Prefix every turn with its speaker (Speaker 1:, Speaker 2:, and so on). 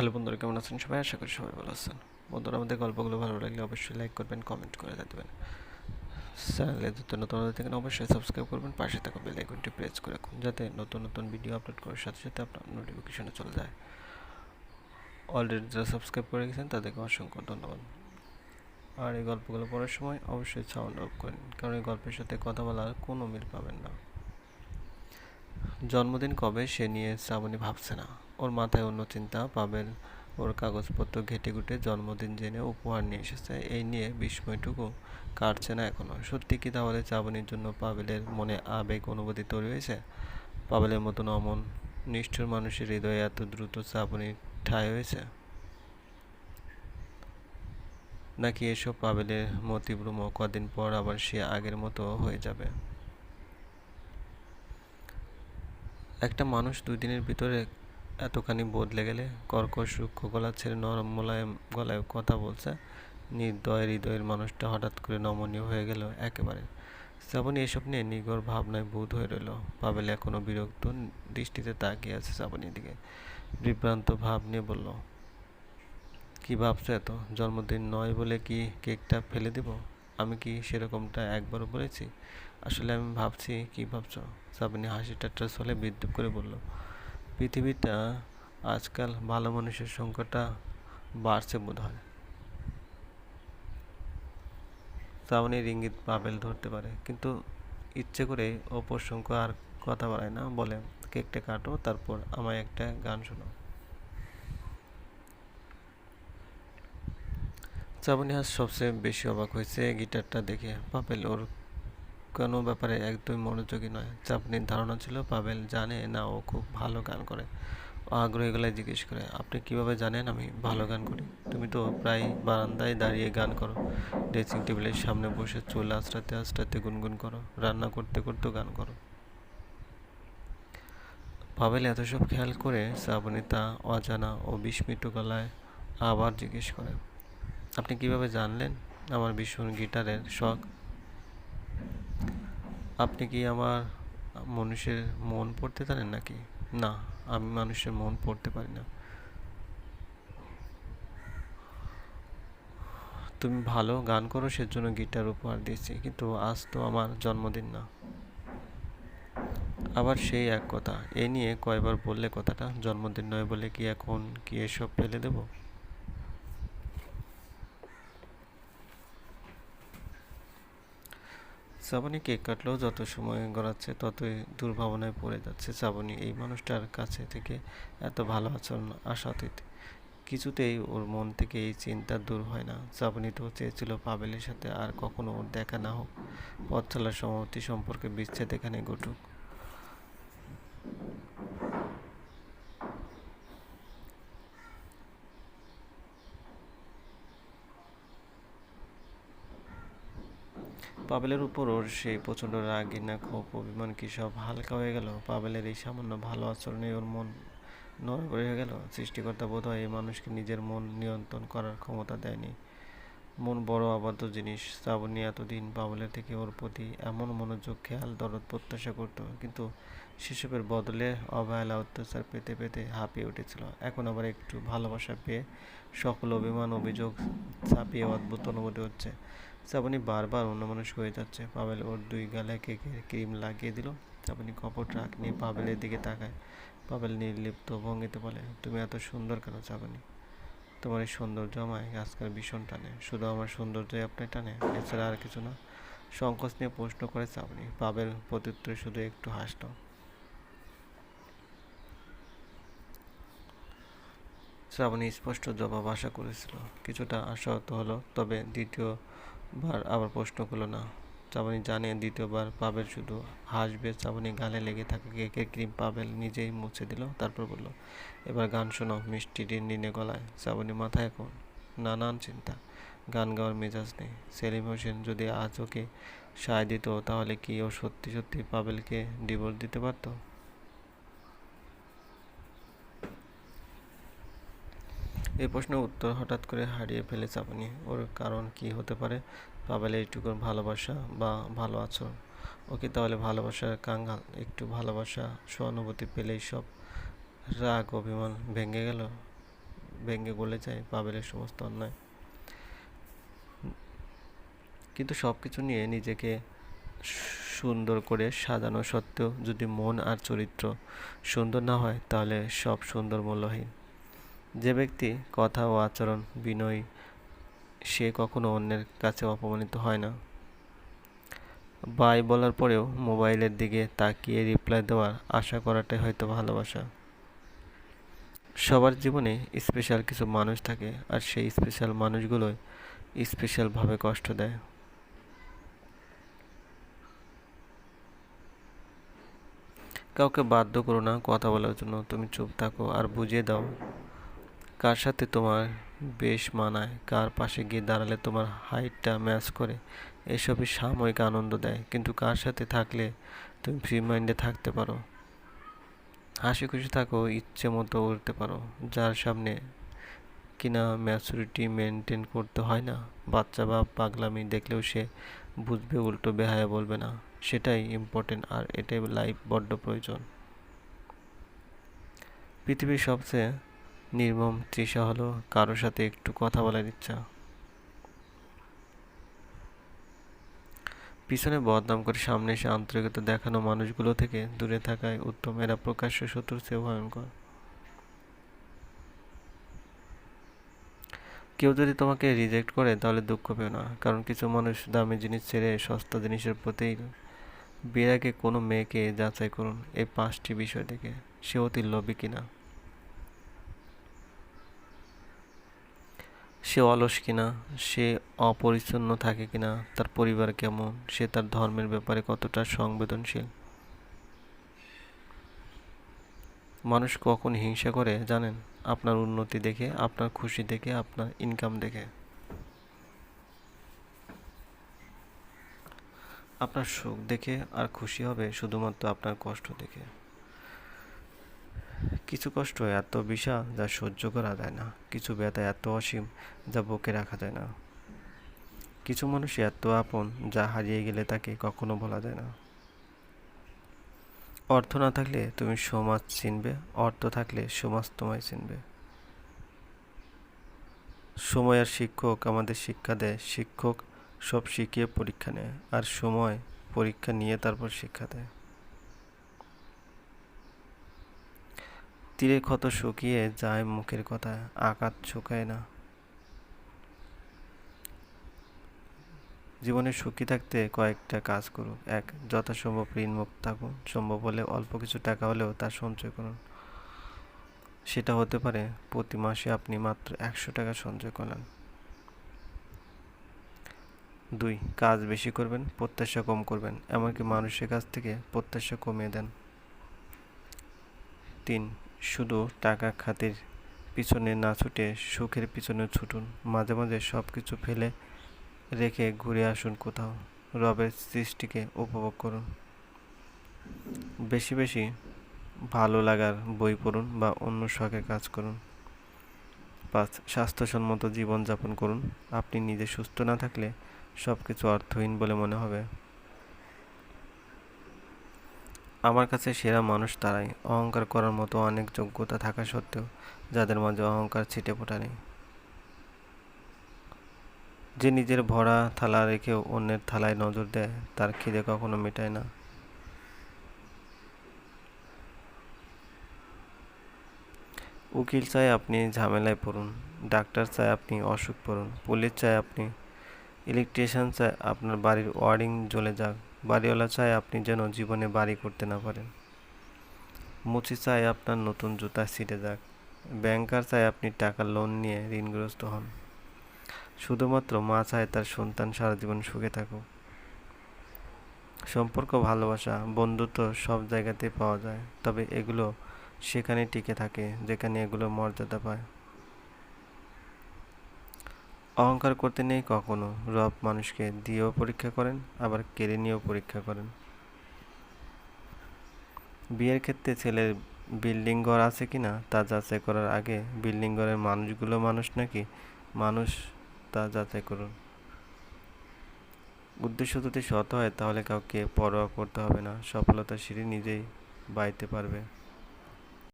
Speaker 1: Hello বন্ধুরা, কেমন আছেন সবাই? আশা করি সবাই ভালো আছেন। বন্ধুরা, আমাদের গল্পগুলো ভালো লাগলে অবশ্যই লাইক করবেন কমেন্ট করে দেবেন চ্যানেলে নতুন হয়ে থাকেন অবশ্যই সাবস্ক্রাইব করবেন, পাশে থাকা বেল আইকনটি প্রেস করে রাখুন, যাতে নতুন নতুন ভিডিও আপলোড করার সাথে সাথে আপনার নোটিফিকেশনে চলে যায়। অলরেডি যারা সাবস্ক্রাইব করে গেছেন, তাদেরকে অসংখ্য ধন্যবাদ। আর এই গল্পগুলো পড়ার সময় অবশ্যই সাউন্ড অফ করেন, কারণ এই গল্পের সাথে কথা বলার কোনো মিল পাবেন না। জন্মদিন কবে সে নিয়ে শ্রাবণী ভাবছে না। ওর মাথায় অন্য চিন্তা, পাবেল ওর কাগজপত্র ঘেটে ঘুটে জন্মদিন জেনে উপহার নিয়ে এসেছে। এই নিয়ে বিস্ময়টুকু কাটছে না এখনও। সত্যি কি তাহলে শ্রাবণীর জন্য পাবেলের মনে আবেগ অনুভূতি তৈরি হয়েছে? পাবেলের মতন অমন, নিষ্ঠুর মানুষের হৃদয়ে এত দ্রুত শ্রাবণীর ঠাঁই হয়েছে? নাকি এসব পাবেলের মতিভ্রম কদিন পর আবার সে আগের মতো হয়ে যাবে? একটা মানুষ দুই দিনের ভিতরে এতখানি বদলে গেলে কর্কশ রুক্ষ গলা ছেড়ে নরম মোলায়েম গলায় কথা বলছে। নির্দয় হৃদয়ের মানুষটা হঠাৎ করে নমনীয় হয়ে গেল একেবারে। শ্রাবণী এসব নিয়ে নিগড় ভাবনায় বোধ হয়ে রইল। পাবেল এখনও বিরক্ত দৃষ্টিতে তাকিয়ে আছে শ্রাবণীর দিকে। বিভ্রান্ত ভাব নিয়ে বলল, কি ভাবছ এত? জন্মদিন নয় বলে কি কেকটা ফেলে দিব? আমি কি সেরকমটা একবারও বলেছি? আসলে আমি ভাবছি, কি ভাবছ? শ্রাবণী হাসি ঠাট্টার ছলে বিদ্রুপ করে বলল পৃথিবীটা আজকাল ভালো মানুষের সংখ্যাটা বাড়ছে বোধ হয় শ্রাবণীর ইঙ্গিত পাবেল ধরতে পারে, কিন্তু ইচ্ছে করে অপর প্রসঙ্গ আর কথা বাড়ায় না। বলে, কেকটা কাটো, তারপর আমায় একটা গান শোনো শ্রাবণী হাস সবচেয়ে বেশি অবাক হয়েছে গিটারটা দেখে। পাপেল ওর কোনো ব্যাপারে একদমই মনোযোগী নয়। চাপনির ধারণা ছিল পাবেল জানে না, ও খুব ভালো গান করে। আগ্রহী গলায় জিজ্ঞেস করে, আপনি কীভাবে জানেন আমি ভালো গান করি? তুমি তো প্রায় বারান্দায় দাঁড়িয়ে গান করো। ড্রেসিং টেবিলের সামনে বসে চুল আঁচড়াতে আঁচড়াতে গুনগুন করো, রান্না করতে করতেও গান করো। পাবেল এত সব খেয়াল করে শ্রাবণী তা অজানা ও বিস্মিত গলায় আবার জিজ্ঞেস করে, আপনি কীভাবে জানলেন? আমার ভীষণ গিটারের শখ। আপনি কি আমার মানুষের মন পড়তে পারেন নাকি? না, আমি মানুষের মন পড়তে পারি না। তুমি ভালো গান করো, সেজন্য গিটার উপহার দিয়েছি, কিন্তু আজ তো আমার জন্মদিন না। আবার সেই এক কথা, এ নিয়ে কয়বার বললে কথাটা, জন্মদিন নয় বলে কি এখন কি এসব ফেলে দেবো? শ্রাবণী কেক কাটলেও যত সময় গড়াচ্ছে, ততই দুর্ভাবনায় পড়ে যাচ্ছে শ্রাবণী এই মানুষটার কাছে থেকে এত ভালো আচরণ আসা অতীত। কিছুতেই ওর মন থেকে এই চিন্তা দূর হয় না। শ্রাবণী তো চেয়েছিল পাবেলের সাথে আর কখনো ওর দেখা না হোক। পথ চলার সমাপ্তি সম্পর্কে বিচ্ছেদ এখানে ঘটুক। পাবেলের উপর ওর সেই প্রচণ্ড রাগ, ঘৃণা, ক্ষোভ, অভিমান কি সব হালকা হয়ে গেল? পাবেলের এই সামান্য ভালো আচরণে ওর মন নড়বড়ে হয়ে গেল? সৃষ্টিকর্তা বোধ হয় এই মানুষকে নিজের মন নিয়ন্ত্রণ করার ক্ষমতা দেয়নি। মন বড় আবদ্ধ জিনিস। শ্রাবণী এতদিন পাবেলের থেকে ওর প্রতি এমন মনোযোগ, খেয়াল, দরদ, প্রত্যাশা করত, কিন্তু সেসবের বদলে অবহেলা, অত্যাচার পেতে পেতে হাঁপিয়ে উঠেছিল। এখন আবার একটু ভালোবাসা পেয়ে সকল অভিমান, অভিযোগ ছাপিয়ে অদ্ভুত অনুভূতি হচ্ছে। শ্রাবণী বারবার অন্যমনস্ক হয়ে যাচ্ছে। পাবেল ওর দুই গালে কেকের ক্রিম লাগিয়ে দিল? শ্রাবণী কপট রাগ নিয়ে পাবেলের দিকে তাকায়। পাবেল নির্লিপ্ত ভঙ্গিতে বলে, তুমি এত সুন্দর কেন শ্রাবণী তোমার এই সৌন্দর্য আমায় আজকাল ভীষণ টানে। শুধু আমার সৌন্দর্যই আপনি টানে? এছাড়া আর কিছু না? সংকোচ নিয়ে প্রশ্ন করে শ্রাবণী পাবেল প্রত্যুত্তরে শুধু একটু হাসল। শ্রাবণী স্পষ্ট জবাব আশা করেছিল। কিছুটা আশাহত হলো, তবে দ্বিতীয় বার আবার প্রশ্ন করল না। চাবনি জানে দ্বিতীয়বার পাবেল শুধু হাসবে চাবনি গালে লেগে থাকা কেকের ক্রিম পাবেল নিজেই মুছে দিল, তারপর বলল, এবার গান শোনো, মিষ্টি ডিনে গলায় চাবনি মাথায় এখন নানান চিন্তা, গান গাওয়ার মেজাজ নেই। সেলিম হোসেন যদি আজ ওকে সায় দিত, তাহলে কি ও সত্যি সত্যি পাবেলকে ডিভোর্স দিতে পারতো? এই প্রশ্নের উত্তর হঠাৎ করে হারিয়ে ফেলে চাপানি ওর কারণ কি হতে পারে? পাবেল এইটুকুর ভালোবাসা বা ভালো আচরণ ওকে তাহলে ভালোবাসার কাঙ্গাল, একটু ভালোবাসা, সহানুভূতি পেলেই সব রাগ, অভিমান ভেঙে গেল, ভেঙে গলে যায় পাবেলের সমস্ত অন্যায়। কিন্তু সব কিছু নিয়ে নিজেকে সুন্দর করে সাজানো সত্ত্বেও যদি মন আর চরিত্র সুন্দর না হয়, তাহলে সব সুন্দর মূল্যহীন। যে ব্যক্তি কথা ও আচরণ, বিনয়ী, সে কখনো অন্যের কাছে অপমানিত হয় না। বাই বলার পরেও মোবাইলের দিকে তাকিয়ে রিপ্লাই দেওয়ার আশা করাটাই হয়তো ভালোবাসা। সবার জীবনে স্পেশাল কিছু মানুষ থাকে আর সেই স্পেশাল মানুষগুলোই স্পেশালভাবে কষ্ট দেয়। কাউকে বাধ্য করো না কথা বলার জন্য, তুমি চুপ থাকো আর বুঝিয়ে দাও। কার সাথে তোমার বেশ মানায়? কার পাশে গিয়ে দাঁড়ালে তোমার হাইটটা ম্যাচ করে? এসবই সাময়িক আনন্দ দেয়। কিন্তু কার সাথে থাকলে তুমি ফ্রি মাইন্ডে থাকতে পারো? হাসি খুশি থাকো, ইচ্ছে মতো উঠতে পারো। যার সামনে কিনা ম্যাচুরিটি মেনটেন করতে হয় না। বাচ্চা বা পাগলামি দেখলেও সে বুঝবে, উল্টো বেহায়া বলবে না। সেটাই ইম্পর্টেন্ট আর এটাই লাইফ বড্ড প্রয়োজন। পৃথিবীর সবচেয়ে নির্মম তৃষা হলো, কারোর সাথে একটু কথা বলার ইচ্ছা। পিছনে বদনাম করে সামনে এসে আন্তরিকতা দেখানো মানুষগুলো থেকে দূরে থাকায় উত্তম, এরা প্রকাশ্য শত্রুর চেয়ে ভয়ঙ্কর। কেউ যদি তোমাকে রিজেক্ট করে, তাহলে দুঃখ পেও না, কারণ কিছু মানুষ দামি জিনিস ছেড়ে সস্তা জিনিসের প্রতি বিয়ের আগে কোনো মেয়েকে যাচাই করুন, এই পাঁচটি বিষয় থেকে সে অতি লোভী কিনা? সে অলস কিনা? সে অপরিচ্ছন্ন থাকে কিনা? তার পরিবার কেমন? সে তার ধর্মের ব্যাপারে কতটা সংবেদনশীল? মানুষ কখন হিংসা করে জানেন? আপনার উন্নতি দেখে, আপনার খুশি দেখে, আপনার ইনকাম দেখে। আপনার সুখ দেখে আর খুশি হবে শুধুমাত্র আপনার কষ্ট দেখে। কিছু কষ্ট এত বিশাল যা সহ্য করা যায় না। কিছু ব্যথা, এত অসীম যা বুকে রাখা যায় না। কিছু মানুষ এত আপন যা হারিয়ে গেলে তাকে কখনো বলা যায় না। অর্থ না থাকলে তুমি সমাজ চিনবে, অর্থ থাকলে সমাজ তোমায় চিনবে। সময় আর শিক্ষক আমাদের শিক্ষা দেয়। শিক্ষক সব শিখিয়ে পরীক্ষা নেয়, আর সময় পরীক্ষা নিয়ে তারপর শিক্ষা দেয়। তীরে ক্ষত শুকিয়ে যায় মুখের কথায় আঘাত শুকায় না। জীবনে সুখী থাকতে কয়েকটা কাজ করুন। এক, যথাসম্ভব ঋণমুক্ত থাকুন। সম্ভব হলে অল্প কিছু টাকা হলেও তা সঞ্চয় করুন। সেটা হতে পারে, প্রতি মাসে আপনি মাত্র একশো টাকা সঞ্চয় করলেন। দুই, কাজ বেশি করবেন, প্রত্যাশা কম করবেন, এমনকি মানুষের কাছ থেকে প্রত্যাশা কমিয়ে দেন। তিন শুধু টাকা খাতির পিছনে না ছুটে সুখের পিছনে ছুটুন। মাঝে মাঝে সব কিছু ফেলে রেখে ঘুরে আসুন কোথাও। রবের সৃষ্টিকে উপভোগ করুন। বেশি বেশি ভালো লাগার বই পড়ুন বা অন্য শখে কাজ করুন। পাঁচ, স্বাস্থ্যসম্মত জীবনযাপন করুন। আপনি নিজে সুস্থ না থাকলে সব কিছু অর্থহীন বলে মনে হবে। আমার কাছে সেরা মানুষ তারাই। অহংকার করার মতো অনেক যোগ্যতা থাকা সত্ত্বেও যাদের মাঝে অহংকার ছিটে ফোটা নেই। যে নিজের ভরা থালা রেখেও অন্যের থালায় নজর দেয়, তার খিদে কখনো মেটায় না। উকিল চায় আপনি ঝামেলায় পড়ুন, ডাক্তার চায় আপনি অসুখ পড়ুন, পুলিশ চায় আপনি, ইলেকট্রিশিয়ান চায় আপনার বাড়ির ওয়ারিং জ্বলে যাক। বাড়িওয়ালা চায় আপনি যেন জীবনে বাড়ি করতে না পারেন। মুচি চায় আপনার নতুন জুতা ছিটে যাক। ব্যাংকার চায় আপনি টাকা লোন নিয়ে ঋণগ্রস্ত হন। শুধুমাত্র মা চায় তার সন্তান সারা জীবন সুখে থাকুক। সম্পর্ক, ভালোবাসা, বন্ধুত্ব সব জায়গাতেই পাওয়া যায়, তবে এগুলো সেখানে টিকে থাকে, যেখানে এগুলো মর্যাদা পায়। অহংকার করতে নেই কখনো। রব মানুষকে দিয়েও পরীক্ষা করেন, আবার কেড়ে নিয়েও পরীক্ষা করেন। বিয়ের ক্ষেত্রে ছেলের বিল্ডিং ঘর আছে কি না, তা যাচাই করার আগে বিল্ডিং ঘরের মানুষগুলো মানুষ নাকি? মানুষ তা যাচাই করুন। উদ্দেশ্য যদি সৎ হয়, তাহলে কাউকে পরোয়া করতে হবে না। সফলতার সিঁড়ি নিজেই বাইতে পারবে।